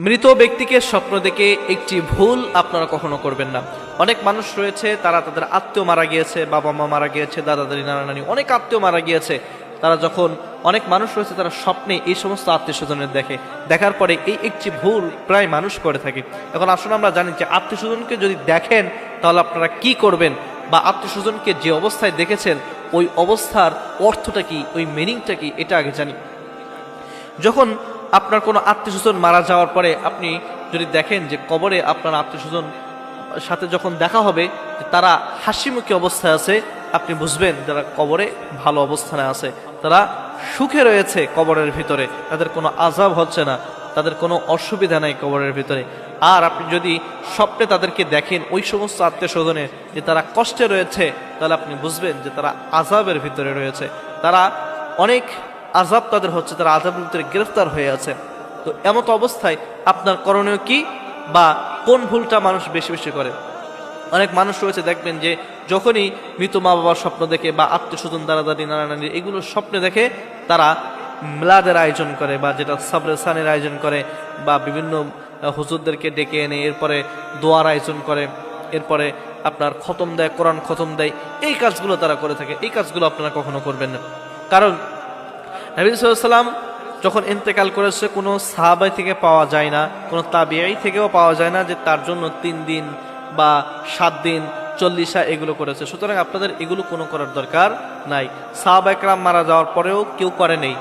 মৃত ব্যক্তিকে স্বপ্ন দেখে একটি ভুল আপনারা কখনো করবেন না। অনেক মানুষ রয়েছে, তারা তাদের আত্মীয় মারা গিয়েছে, বাবা মা মারা গিয়েছে, দাদা দাদি, নানা নানি, অনেক আত্মীয় মারা গিয়েছে। তারা যখন অনেক মানুষ রয়েছে, তারা স্বপ্নে এই সমস্ত আত্মীয় স্বজনের দেখে। দেখার পরে এই একটি ভুল প্রায় মানুষ করে থাকে। এখন আসলে আমরা জানি যে আত্মীয় স্বজনকে যদি দেখেন, তাহলে আপনারা কি করবেন? বা আত্মীয় স্বজনকে যে অবস্থায় দেখেছেন, ওই অবস্থার অর্থটা কি, ওই মিনিংটা কি, এটা আগে জানি। যখন আপনার কোনো আত্মীয় স্বজন মারা যাওয়ার পরে আপনি যদি দেখেন যে কবরে আপনার আত্মীয়স্বজন সাথে যখন দেখা হবে, যে তারা হাসিমুখী অবস্থায় আছে, আপনি বুঝবেন যারা কবরে ভালো অবস্থানে আছে, তারা সুখে রয়েছে কবরের ভিতরে। তাদের কোনো আজাব হচ্ছে না, তাদের কোনো অসুবিধা নাই কবরের ভিতরে। আর আপনি যদি স্বপ্নে তাদেরকে দেখেন, ওই সমস্ত আত্মীয় স্বজনে যে তারা কষ্টে রয়েছে, তাহলে আপনি বুঝবেন যে তারা আজাবের ভিতরে রয়েছে। তারা অনেক আজাব তাদের হচ্ছে তারা আজাবের ভিতরে গ্রেফতার হয়ে আছে। তো এমত অবস্থায় আপনার করণীয় কি বা কোন ভুলটা মানুষ বেশি বেশি করে? অনেক মানুষ রয়েছে দেখবেন যে যখনই মৃত মা বাবার স্বপ্ন দেখে বা আত্মীয় স্বজন, দাদা দাদি, নানা নানি এগুলো স্বপ্নে দেখে তারা মিলাদের আয়োজন করে বা যেটা সাবরেসানের আয়োজন করে বা বিভিন্ন হুজুরদেরকে ডেকে এনে এরপরে দোয়ার আয়োজন করে, এরপরে আপনার খতম দেয়, কোরআন খতম দেয়, এই কাজগুলো তারা করে থাকে। এই কাজগুলো আপনারা কখনো করবেন না। কারণ নবী সাল্লাম যখন ইন্তেকাল করেছে, কোনো সাহাবাই থেকে পাওয়া যায় না, কোনো তাবিয়াই থেকেও পাওয়া যায় না যে তার জন্য তিন দিন বা সাত দিন চল্লিশা এগুলো করেছে। সুতরাং আপনাদের এগুলো কোনো করার দরকার নাই। সাহাবা একরাম মারা যাওয়ার পরেও কেউ করে নেই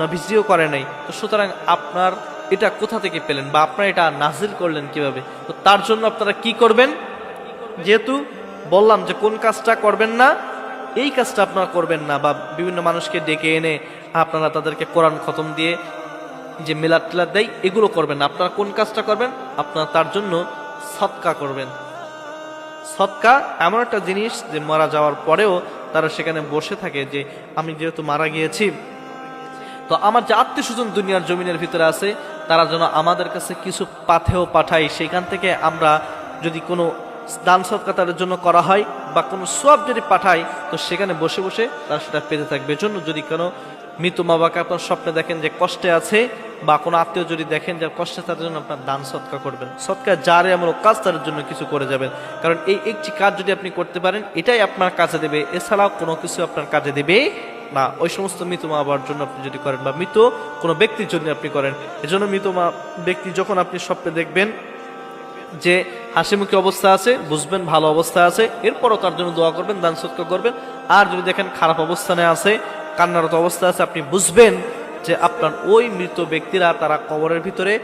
নবীজিও করে নাই। তো সুতরাং আপনার এটা কোথা থেকে পেলেন বা আপনারা এটা নাজিল করলেন কীভাবে? তো তার জন্য আপনারা কি করবেন? যেহেতু বললাম যে কোন কাজটা করবেন না এই কাজটা আপনারা করবেন না বা বিভিন্ন মানুষকে ডেকে এনে আপনারা তাদেরকে কোরআন খতম দিয়ে যে মিলাদ টিলাদ দেয়, এগুলো করবেন না। আপনারা কোন কাজটা করবেন? আপনারা তার জন্য সৎকা করবেন। সৎকা এমন একটা জিনিস যে মারা যাওয়ার পরেও তারা সেখানে বসে থাকে যে আমি যেহেতু মারা গিয়েছি, তো আমার যে আত্মীয় স্বজন দুনিয়ার জমিনের ভিতরে আছে, তারা যেন আমাদের কাছে কিছু পাথেও পাঠায়, সেখান থেকে আমরা যদি কোনো দান সৎকা তাদের জন্য করা হয় বা কোনো সোয়াব যদি পাঠায়, তো সেখানে বসে বসে তারা সেটা পেতে থাকবে। জন্য যদি কোনো মৃত মা বাবাকে আপনার স্বপ্নে দেখেন যে কষ্টে আছে বা কোনো আত্মীয় যদি দেখেন যে কষ্টে তাদের জন্য আপনার দান সৎকা করবেন। সৎকা যারে এমন কাজ তাদের জন্য কিছু করে যাবেন। কারণ এই একটি কাজ যদি আপনি করতে পারেন, এটাই আপনার কাজে দেবে। এছাড়াও কোনো কিছু আপনার কাজে দেবে না। ওই সমস্ত মৃত মা বাবার জন্য আপনি যদি করেন বা মৃত কোনো ব্যক্তির জন্য আপনি করেন। এজন্য মৃত মা ব্যক্তি যখন আপনি স্বপ্নে দেখবেন যে হাসিমুখী অবস্থা আছে, বুঝবেন ভালো অবস্থা আছে, এরপরও তার জন্য দোয়া করবেন, দান সৎকার করবেন। আর যদি দেখেন খারাপ অবস্থানে আছে, কান্নারত অবস্থা আছে, আপনি বুঝবেন যে আপনার ওই মৃত ব্যক্তিরা তারা কবরের ভিতরে